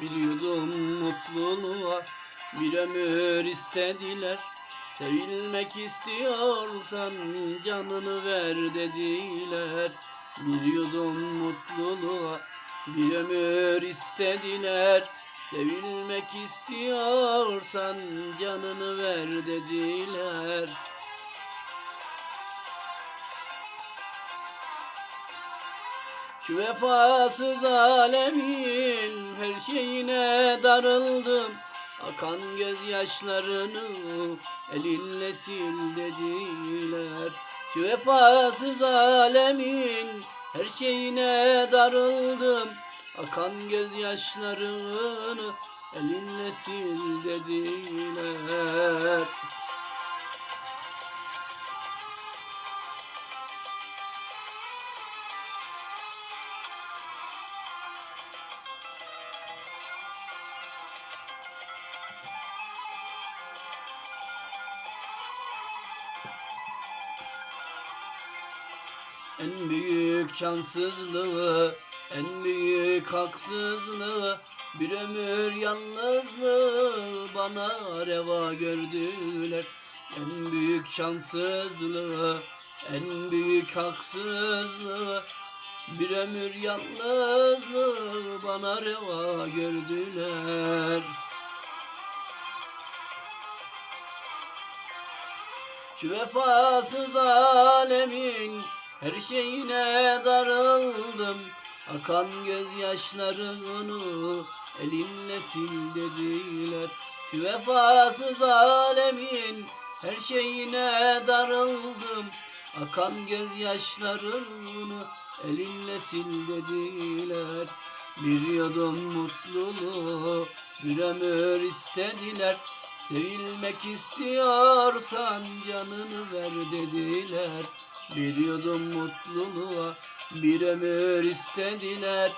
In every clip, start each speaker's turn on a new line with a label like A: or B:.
A: Bir yudum mutluluğa bir ömür istediler. Sevilmek istiyorsan canını ver dediler. Bir yudum mutluluğa bir ömür istediler. Sevilmek istiyorsan canını ver dediler. Şu vefasız alemin darıldım Akan gözyaşlarını elinle sil dediler. Şu vefasız alemin her şeyine darıldım. Akan gözyaşlarını elinle sil dediler En büyük şanssızlığı, en büyük haksızlığı Bir ömür yalnızlığı bana reva gördüler. En büyük şanssızlığı, en büyük haksızlığı Bir ömür yalnızlığı bana reva gördüler. Şu vefasız alemin her şeyine darıldım. Akan gözyaşlarını elinle sil dediler Şu vefasız alemin her şeyine darıldım. Akan gözyaşlarını elinle sil dediler Bir yudum mutluluğu bir ömür istediler. Sevilmek istiyorsan canını ver dediler Bir yudum mutluluğa bir ömür istediler.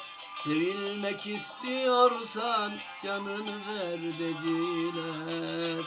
A: Sevilmek istiyorsan canını ver dediler